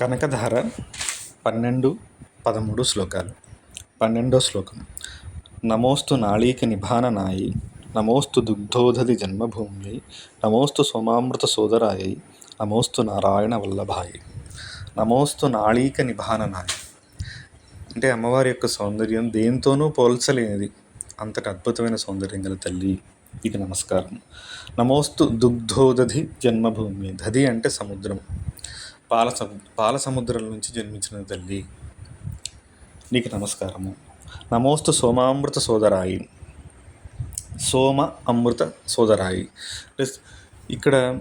కనకధార పన్నెండు పదమూడు శ్లోకాలు. పన్నెండో శ్లోకం. నమోస్తు నాళీక నిభాననాయి నమోస్తు దుగ్ధోధది జన్మభూమ్యై నమోస్తు సోమామృత సోదరాయై నమోస్తు నారాయణ వల్లభాయి. నమోస్తు నాళీక నిభాననాయి అంటే అమ్మవారి యొక్క సౌందర్యం దేంతోనూ పోల్చలేనిది. అంతటి అద్భుతమైన సౌందర్యం గల తల్లి ఇది నమస్కారం. నమోస్తు దుగ్ధోదధి జన్మభూమి దధి అంటే సముద్రం. పాల సము పాల సముద్రం నుంచి జన్మించిన తల్లి. నీకు నమస్కారము. నమోస్తు సోమామృత సోదరాయి. సోమ అమృత సోదరాయి. ప్లస్ ఇక్కడ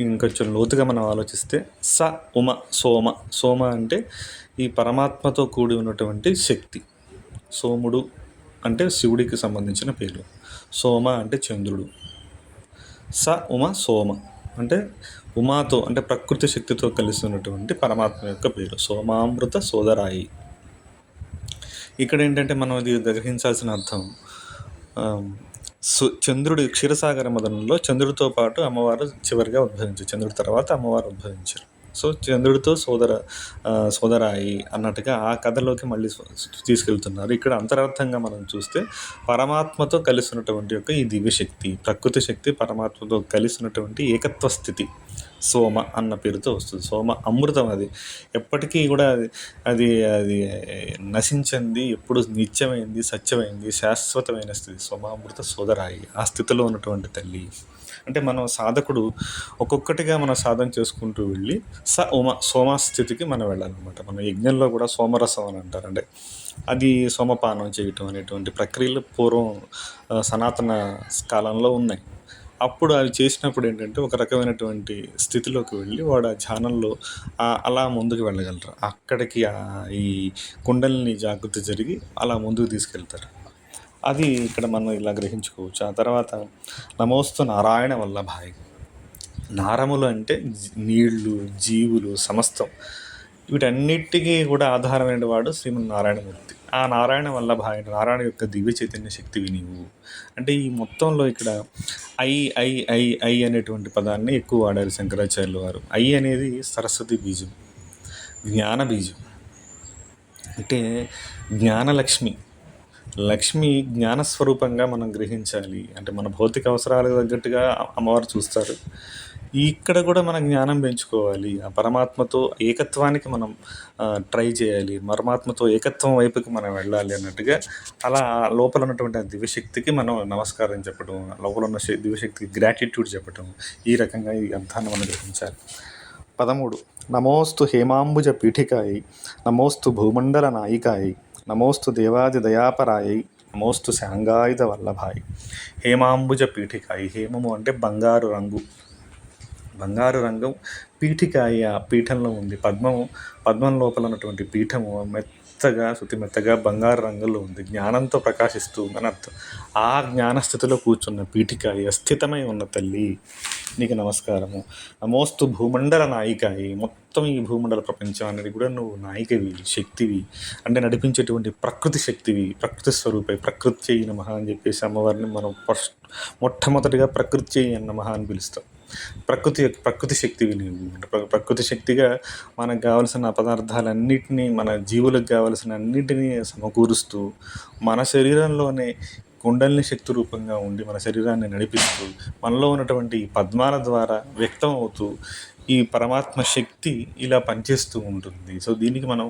ఇంకొంచెం లోతుగా మనం ఆలోచిస్తే స ఉమ సోమ. సోమ అంటే ఈ పరమాత్మతో కూడి ఉన్నటువంటి శక్తి. సోముడు అంటే శివుడికి సంబంధించిన పేరు సోమ అంటే చంద్రుడు. స ఉమ సోమ. అంటే ఉమాతో అంటే ప్రకృతి శక్తితో కలిసి ఉన్నటువంటి పరమాత్మ యొక్క పేరు సోమామృత సోదరాయి. ఇక్కడ ఏంటంటే మనం ఇది గ్రహించాల్సిన అర్థం చంద్రుడు సు క్షీరసాగర మదనంలో చంద్రుడితో పాటు అమ్మవారు చివరిగా ఉద్భవించారు. చంద్రుడి తర్వాత అమ్మవారు ఉద్భవించారు. సో చంద్రుడితో సోదర సోదరాయి అన్నట్టుగా ఆ కథలోకి మళ్ళీ తీసుకెళ్తున్నారు. ఇక్కడ అంతరార్థంగా మనం చూస్తే పరమాత్మతో కలిసి ఉన్నటువంటి యొక్క ఈ దివ్యశక్తి ప్రకృతి శక్తి పరమాత్మతో కలిసి ఉన్నటువంటి ఏకత్వ స్థితి సోమ అన్న పేరుతో వస్తుంది. సోమ అమృతం అది. ఎప్పటికీ కూడా అది అది అది నశించింది ఎప్పుడు నిత్యమైంది సత్యమైంది శాశ్వతమైన స్థితి. సోమామృత సోదరాయి ఆ స్థితిలో ఉన్నటువంటి తల్లి. అంటే మనం సాధకుడు ఒక్కొక్కటిగా మనం సాధన చేసుకుంటూ వెళ్ళి స ఉమ సోమ స్థితికి మనం వెళ్ళాలన్నమాట. మన యజ్ఞంలో కూడా సోమరసం అని అంటారు. అంటే అది సోమపానం చేయటం అనేటువంటి ప్రక్రియలు పూర్వం సనాతన కాలంలో ఉన్నాయి. అప్పుడు అవి చేసినప్పుడు ఏంటంటే ఒక రకమైనటువంటి స్థితిలోకి వెళ్ళి వాడు ఆ ధ్యానంలో అలా ముందుకు వెళ్ళగలరు. అక్కడికి ఈ కుండల్ని జాగ్రత్త జరిగి అలా ముందుకు తీసుకెళ్తారు. అది ఇక్కడ మనం ఇలా గ్రహించుకోవచ్చు. ఆ తర్వాత నమోస్తు నారాయణ వల్లభాయ్ నారములు అంటే నీళ్ళు జీవులు సమస్తం. వీటన్నిటికీ కూడా ఆధారమైన వాడు శ్రీమన్నారాయణమూర్తి. ఆ నారాయణ వల్లభాయ్ నారాయణ యొక్క దివ్య చైతన్య శక్తివి నీవు అంటే ఈ మొత్తంలో ఇక్కడ ఐ ఐ ఐ ఐ అనేటువంటి పదాన్ని ఎక్కువ వాడారు శంకరాచార్యులు వారు. ఐ అనేది సరస్వతి బీజం జ్ఞాన బీజం. అంటే జ్ఞానలక్ష్మి. లక్ష్మి జ్ఞానస్వరూపంగా మనం గ్రహించాలి. అంటే మన భౌతిక అవసరాలకు తగ్గట్టుగా అమ్మవారు చూస్తారు. ఇక్కడ కూడా మన జ్ఞానం పెంచుకోవాలి. ఆ పరమాత్మతో ఏకత్వానికి మనం ట్రై చేయాలి. పరమాత్మతో ఏకత్వం వైపుకి మనం వెళ్ళాలి అన్నట్టుగా అలా లోపల ఉన్నటువంటి ఆ దివ్యశక్తికి మనం నమస్కారం చెప్పడం లోపల ఉన్న దివ్యశక్తికి గ్రాటిట్యూడ్ చెప్పడం ఈ రకంగా ఈ అర్థాన్ని మనం గ్రహించాలి. పదమూడు. నమోస్తు హేమాంబుజ పీఠికాయి నమోస్తు భూమండల నాయికాయి నమోస్తు దేవాది దయాపరాయి నమోస్తు శాంగాయుధ వల్లభాయి. హేమాంబుజ పీఠికాయి. హేమము అంటే బంగారు రంగు. బంగారు రంగం పీఠికాయ. ఆ పీఠంలో ఉంది. పద్మము పద్మం లోపల ఉన్నటువంటి పీఠము మెత్తగా శుతి మెత్తగా బంగారు రంగులో ఉంది. జ్ఞానంతో ప్రకాశిస్తూ అని అర్థం. ఆ జ్ఞానస్థితిలో కూర్చున్న పీఠికాయ స్థితమై ఉన్న తల్లి. నీకు నమస్కారము. నమోస్తు భూమండల నాయికాయి. మొత్తం ఈ భూమండల ప్రపంచం అనేది కూడా నువ్వు నాయికవి శక్తివి అంటే నడిపించేటువంటి ప్రకృతి శక్తివి ప్రకృతి స్వరూపై ప్రకృతి చేయి నమః అని చెప్పేసి అమ్మవారిని మనం ఫస్ట్ మొట్టమొదటిగా ప్రకృతి చేయి నమః అని పిలుస్తాం. ప్రకృతి యొక్క ప్రకృతి శక్తివి నీవు. ప్ర- ప్రకృతి శక్తిగా మనకు కావలసిన పదార్థాలన్నిటినీ మన జీవులకు కావలసిన అన్నిటినీ సమకూరుస్తూ మన శరీరంలోనే కుండలిని శక్తి రూపంగా ఉండి మన శరీరాన్ని నడిపిస్తూ మనలో ఉన్నటువంటి పద్మాల ద్వారా వ్యక్తం అవుతూ ఈ పరమాత్మ శక్తి ఇలా పనిచేస్తూ ఉంటుంది. సో దీనికి మనం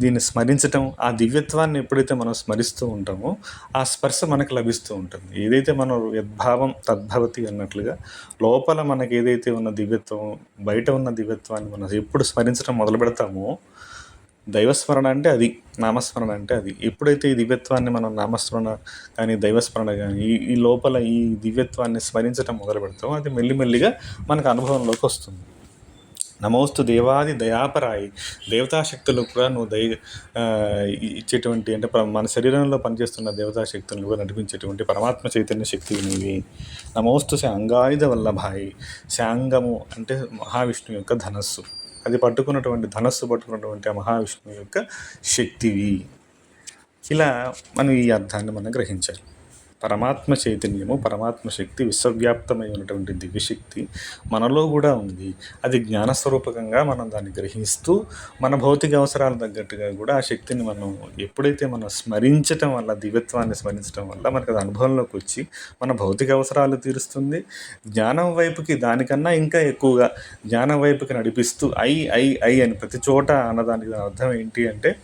దీన్ని స్మరించటం ఆ దివ్యత్వాన్ని ఎప్పుడైతే మనం స్మరిస్తూ ఉంటామో ఆ స్పర్శ మనకు లభిస్తూ ఉంటుంది. ఏదైతే మనం యద్భావం తద్భవతి అన్నట్లుగా లోపల మనకి ఏదైతే ఉన్న దివ్యత్వం బయట ఉన్న దివ్యత్వాన్ని మనం ఎప్పుడు స్మరించడం మొదలు పెడతామో దైవస్మరణ అంటే అది నామస్మరణ అంటే అది. ఎప్పుడైతే ఈ దివ్యత్వాన్ని మనం నామస్మరణ కానీ దైవస్మరణ కానీ ఈ ఈ లోపల ఈ దివ్యత్వాన్ని స్మరించడం మొదలు పెడతామో అది మెల్లిమెల్లిగా మనకు అనుభవంలోకి వస్తుంది. నమోస్తు దేవాది దయాపరాయి. దేవతాశక్తులు కూడా నువ్వు దయ ఇచ్చేటువంటి అంటే మన శరీరంలో పనిచేస్తున్న దేవతాశక్తులను కూడా నడిపించేటువంటి పరమాత్మ చైతన్య శక్తి నీవి. నమోస్తు శాంగాయుధ వల్లభాయి. శాంగము అంటే మహావిష్ణువు యొక్క ధనస్సు. అది పట్టుకున్నటువంటి ధనస్సు పట్టుకున్నటువంటి ఆ మహావిష్ణువు యొక్క శక్తివి. ఇలా మనం ఈ అర్థాన్ని మనం గ్రహించాలి. పరమాత్మ చైతన్యము పరమాత్మ శక్తి విశ్వవ్యాప్తమై ఉన్నటువంటి దివ్యశక్తి మనలో కూడా ఉంది. అది జ్ఞానస్వరూపకంగా మనం దాన్ని గ్రహిస్తూ మన భౌతిక అవసరాలు తగ్గట్టుగా కూడా ఆ శక్తిని మనం ఎప్పుడైతే మనం స్మరించటం వల్ల దివ్యత్వాన్ని స్మరించడం వల్ల మనకు అది అనుభవంలోకి వచ్చి మన భౌతిక అవసరాలు తీరుస్తుంది. జ్ఞానం వైపుకి దానికన్నా ఇంకా ఎక్కువగా జ్ఞానం వైపుకి నడిపిస్తూ ఐ ఐ ఐ అని ప్రతి చోట అన్నదానికి దాని అర్థం ఏంటి అంటే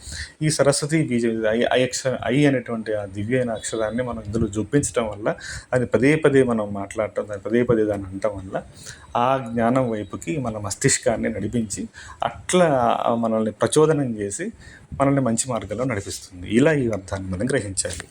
ఈ సరస్వతి బీజ ఐ ఐ అక్షర ఐ అనేటువంటి ఆ దివ్య అక్షరాన్ని మనం ఇందులో చూపించడం వల్ల అది పదే పదే మనం మాట్లాడటం దాన్ని పదే పదే దాన్ని అనటం వల్ల ఆ జ్ఞానం వైపుకి మన మస్తిష్కాన్ని నడిపించి అట్లా మనల్ని ప్రచోదనం చేసి మనల్ని మంచి మార్గంలో నడిపిస్తుంది. ఇలా ఈ అర్థాన్ని మనం గ్రహించాలి.